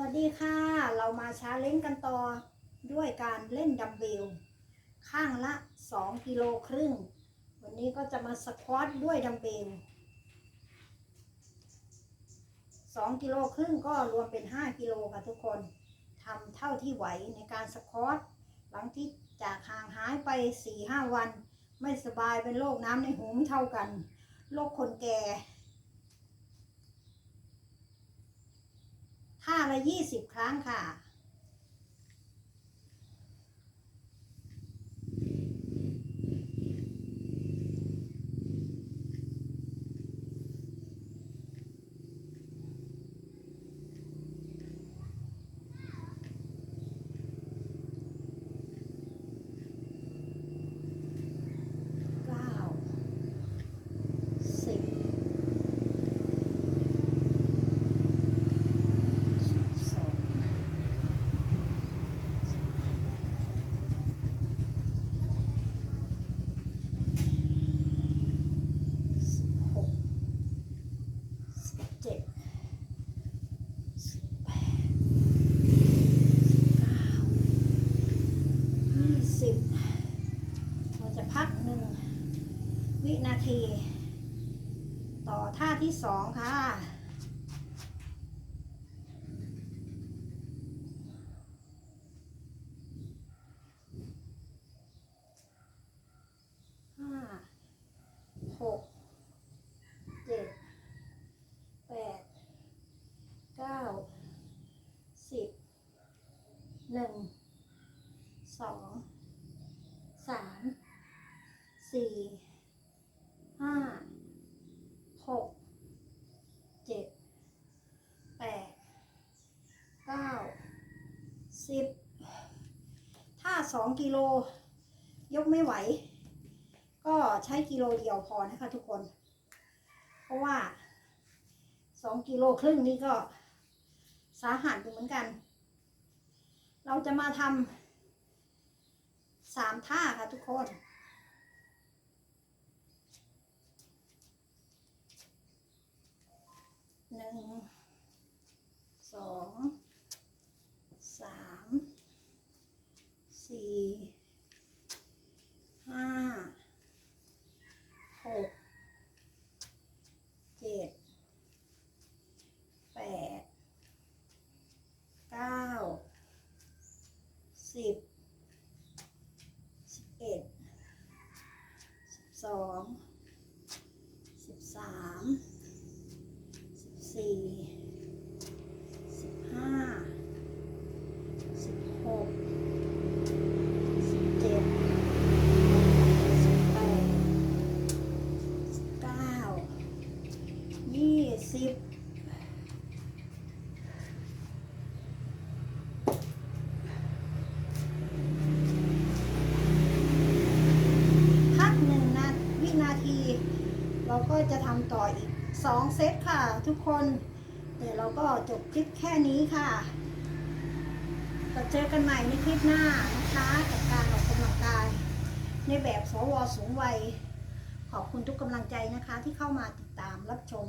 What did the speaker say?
วัสดีค่ะ เรามาชาเลนจ์กันต่อด้วยการเล่นดัมเบล ข้างละ 2 กิโลครึ่ง วันนี้ก็จะมาสควอตด้วยดัมเบล 2 กิโลครึ่งก็รวมเป็น 5 กิโลค่ะทุกคนทำเท่าที่ไหวในการสควอตหลังที่จากห่างหายไป 4-5 วัน ไม่สบายเป็นโรคน้ำในหูไม่เท่ากันโรคคนแก่ ท่าละยี่สิบครั้งค่ะ เก้า สิบ สองสิบหกสิบเจ็ดสิบแปดสิบเก้ายี่สิบเราจะพักหนึ่ง วินาที ต่อท่าที่สองค่ะ ห้า หก เจ็ด แปด เก้า สิบ หนึ่ง สอง สาม สี่ ห้า หก เจ็ด แปด เก้า สิบถ้าสองกิโล ยกไม่ไหว ก็ใช้กิโลเดียวพอนะคะทุกคน เพราะว่าสองกิโลครึ่งนี้ก็สาหัสอยู่เหมือนกัน เราจะมาทำสามท่าค่ะทุกคนหนึ่ง สอง สาม สี่ ห้า หก เจ็ด แปด เก้า สิบ สิบเอ็ด สองสิบสามสิบสี่สิบห้าสิบหกสิบเจ็ดสิบแปดสิบเก้ายี่สิบ พักหนึ่งนาวินาที เรา ก็จะทำต่ออีกสองเซตค่ะทุกคนเดี๋ยวเราก็จบคลิปแค่นี้ค่ะเราเจอกันใหม่ในคลิปหน้านะคะกับการออกกำลังกาย ในแบบสวสูงวัย ขอบคุณทุกกำลังใจนะคะที่เข้ามาติดตามรับชม